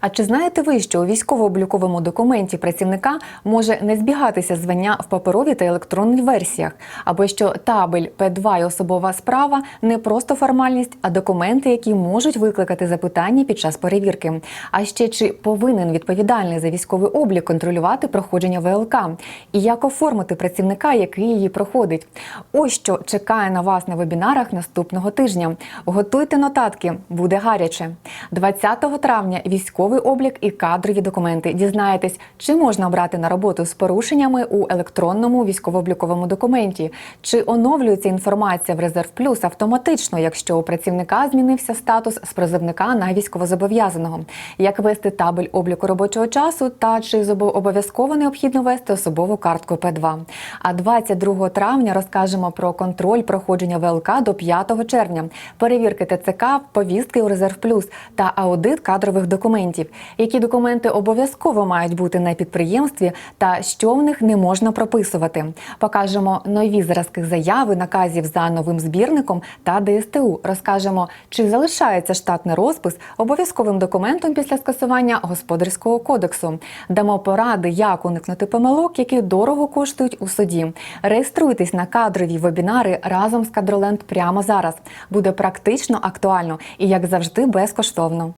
А чи знаєте ви, що у військово-обліковому документі працівника може не збігатися звання в паперовій та електронній версіях, або що табель П2 і особова справа не просто формальність, а документи, які можуть викликати запитання під час перевірки? А ще чи повинен відповідальний за військовий облік контролювати проходження ВЛК? І як оформити працівника, який її проходить? Ось що чекає на вас на вебінарах наступного тижня. Готуйте нотатки, буде гаряче. 20 травня військовий облік і кадрові документи. Дізнаєтесь, чи можна обрати на роботу з порушеннями у електронному військово-обліковому документі, чи оновлюється інформація в резерв плюс автоматично, якщо у працівника змінився статус з призовника на військовозобов'язаного, як вести табель обліку робочого часу та чи обов'язково необхідно вести особову картку П2. А 22 травня розкажемо про контроль проходження ВЛК до 5 червня, перевірки ТЦК, повістки у резерв плюс та аудит кадрових документів. Які документи обов'язково мають бути на підприємстві та що в них не можна прописувати. Покажемо нові зразки заяви, наказів за новим збірником та ДСТУ. Розкажемо, чи залишається штатний розпис обов'язковим документом після скасування господарського кодексу. Дамо поради, як уникнути помилок, які дорого коштують у суді. Реєструйтесь на кадрові вебінари разом з Кадроленд прямо зараз. Буде практично актуально і, як завжди, безкоштовно.